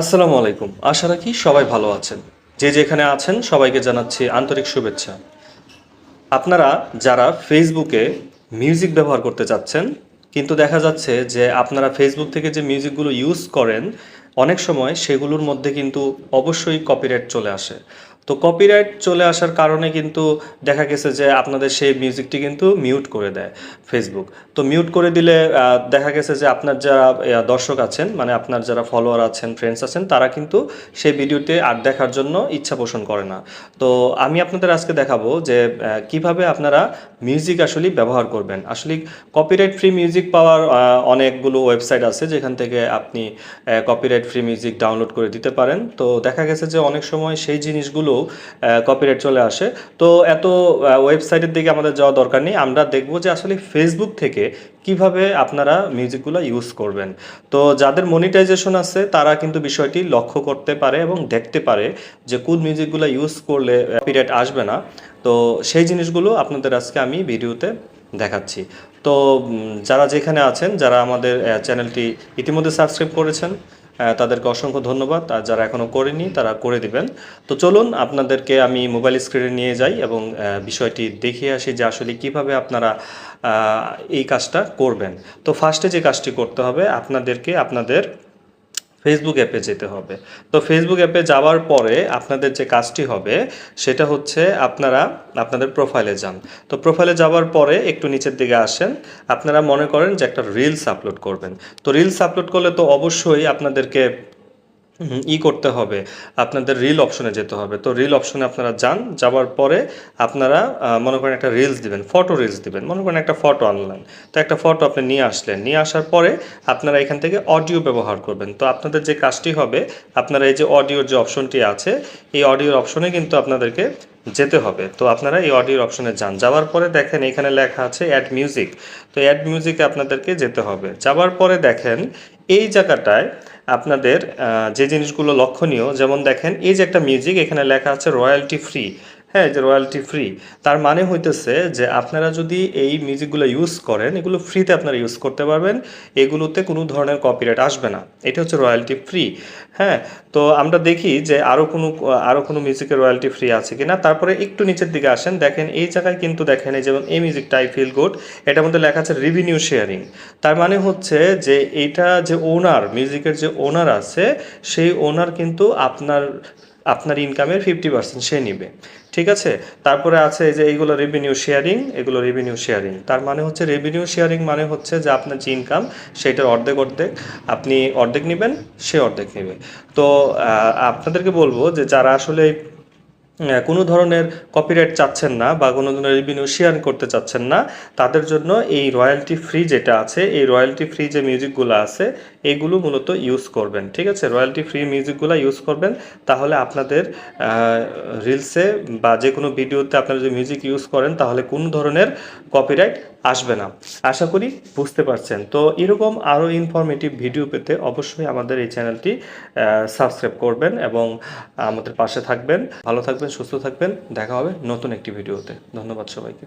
আসসালামু আলাইকুম। আশা রাখি সবাই ভালো আছেন। যে যেখানে আছেন, সবাইকে জানাচ্ছি আন্তরিক শুভেচ্ছা। আপনারা যারা ফেসবুকে মিউজিক ব্যবহার করতে চাচ্ছেন, কিন্তু দেখা যাচ্ছে যে আপনারা ফেসবুক থেকে যে মিউজিকগুলো ইউজ করেন, অনেক সময় সেগুলোর মধ্যে কিন্তু অবশ্যই কপিরাইট চলে আসে। তো কপিরাইট চলে আসার কারণে কিন্তু দেখা গেছে যে আপনাদের সেই মিউজিকটি কিন্তু মিউট করে দেয় ফেসবুক তো মিউট করে দিলে দেখা গেছে যে আপনার যারা দর্শক আছেন মানে আপনার যারা ফলোয়ার আছেন ফ্রেন্ডস আছেন, তারা কিন্তু সেই ভিডিওতে আর দেখার জন্য ইচ্ছা পোষণ করে না। তো আমি আপনাদের আজকে দেখাবো যে কীভাবে আপনারা মিউজিক আসলে ব্যবহার করবেন। আসলে কপিরাইট ফ্রি মিউজিক পাওয়ার অনেকগুলো ওয়েবসাইট আছে যেখান থেকে আপনি কপিরাইট ফ্রি মিউজিক ডাউনলোড করে দিতে পারেন। তো দেখা গেছে যে অনেক সময় সেই জিনিসগুলো কপিরাইট চলে আসে। তো এত ওয়েবসাইটের দিকে আমাদের যাওয়া দরকার নেই। আমরা দেখব যে আসলে ফেসবুক থেকে কীভাবে আপনারা মিউজিকগুলো ইউজ করবেন। তো যাদের মনিটাইজেশন আছে, তারা কিন্তু বিষয়টি লক্ষ্য করতে পারে এবং দেখতে পারে যে কোন মিউজিকগুলো ইউজ করলে কপিরাইট আসবে না। তো সেই জিনিসগুলো আপনাদের আজকে আমি ভিডিওতে দেখাচ্ছি। তো যারা যেখানে আছেন, যারা আমাদের চ্যানেলটি ইতিমধ্যে সাবস্ক্রাইব করেছেন তাদেরকে অসংখ্য ধন্যবাদ। আর যারা এখনও করেনি তারা করে দিবেন। তো চলুন, আপনাদেরকে আমি মোবাইল স্ক্রিনে নিয়ে যাই এবং বিষয়টি দেখিয়ে আসি যে আসলে কীভাবে আপনারা এই কাজটা করবেন। তো ফার্স্টে যে কাজটি করতে হবে, আপনাদেরকে আপনাদের ফেসবুক অ্যাপে যেতে হবে। তো ফেসবুক অ্যাপে যাওয়ার পরে আপনাদের যে কাজটি হবে, সেটা হচ্ছে আপনারা আপনাদের প্রোফাইলে যান। তো প্রোফাইলে যাওয়ার পরে একটু নিচের দিকে আসেন। আপনারা মনে করেন যে একটা রিলস আপলোড করবেন। তো রিলস আপলোড করলে তো অবশ্যই আপনাদেরকে ই করতে হবে। আপনাদের রিল অপশনে যেতে হবে। তো রিল অপশনে আপনারা যান, যাওয়ার পরে আপনারা মনে করেন একটা রিলস দিবেন ফটো রিলস দিবেন। মনে করেন একটা ফটো আনলেন। তো একটা ফটো আপনি নিয়ে আসলেন। নিয়ে আসার পরে আপনারা এখান থেকে অডিও ব্যবহার করবেন। তো আপনাদের যে কাজটি হবে, আপনারা এই যে অডিওর যে অপশনটি আছে, এই অডিওর অপশনে কিন্তু আপনাদেরকে যেতে হবে। তো আপনারা এই অডিওর অপশনে যান। যাওয়ার পরে দেখেন এখানে লেখা আছে অ্যাড মিউজিক তো অ্যাড মিউজিকে আপনাদেরকে যেতে হবে। যাওয়ার পরে দেখেন এই জায়গাটায় আপনাদের যে জিনিসগুলো লক্ষণীয়, যেমন দেখেন, এই যে একটা মিউজিক এখানে লেখা আছে রয়্যালটি ফ্রি হ্যাঁ যে রয়্যালটি ফ্রি তার মানে হইতেছে যে আপনারা যদি এই মিউজিকগুলো ইউজ করেন, এগুলো ফ্রিতে আপনারা ইউজ করতে পারবেন। এগুলোতে কোনো ধরনের কপিরাইট আসবে না। এটা হচ্ছে রয়্যালটি ফ্রি হ্যাঁ তো আমরা দেখি যে আরও কোনো আরও কোনো মিউজিকের রয়্যালটি ফ্রি আছে কিনা। তারপরে একটু নিচের দিকে আসেন। দেখেন, এই জায়গায় কিন্তু দেখেন, এই যেমন এই মিউজিকটা আই ফিল গুড এটার মধ্যে লেখা আছে রিভিনিউ শেয়ারিং তার মানে হচ্ছে যে এইটা যে ওনার মিউজিকের যে ওনার আছে, সেই ওনার কিন্তু আপনার আপনার ইনকামের ফিফটি পার্সেন্ট সে নিবে। ঠিক আছে? তারপরে আছে এই যে এইগুলো রেভিনিউ শেয়ারিং এগুলো রেভিনিউ শেয়ারিং তার মানে হচ্ছে রেভিনিউ শেয়ারিং মানে হচ্ছে যে আপনার যে ইনকাম সেটার অর্ধেক অর্ধেক আপনি অর্ধেক নেবেন, সে অর্ধেক নেবে। তো আপনাদেরকে বলব যে যারা আসলে কোনো ধরনের কপিরাইট চাচ্ছেন না বা কোনো ধরনের রেভিনিউ শেয়ার করতে চাচ্ছেন না, তাদের জন্য এই রয়্যালটি ফ্রি যেটা আছে, এই রয়্যালটি ফ্রি যে মিউজিকগুলো আছে এইগুলো মূলত ইউজ করবেন, ঠিক আছে? রয়্যালটি ফ্রি মিউজিকগুলো ইউজ করবেন। তাহলে আপনাদের রিলসে বা যে কোনো ভিডিওতে আপনারা যদি মিউজিক ইউজ করেন, তাহলে কোনো ধরনের কপিরাইট আসবে না। আশা করি বুঝতে পারছেন। তো এরকম আরও ইনফরমেটিভ ভিডিও পেতে অবশ্যই আমাদের এই চ্যানেলটি সাবস্ক্রাইব করবেন এবং আমাদের পাশে থাকবেন। ভালো থাকবেন, সুস্থ থাকবেন। দেখা হবে নতুন একটি ভিডিওতে ধন্যবাদ সবাইকে।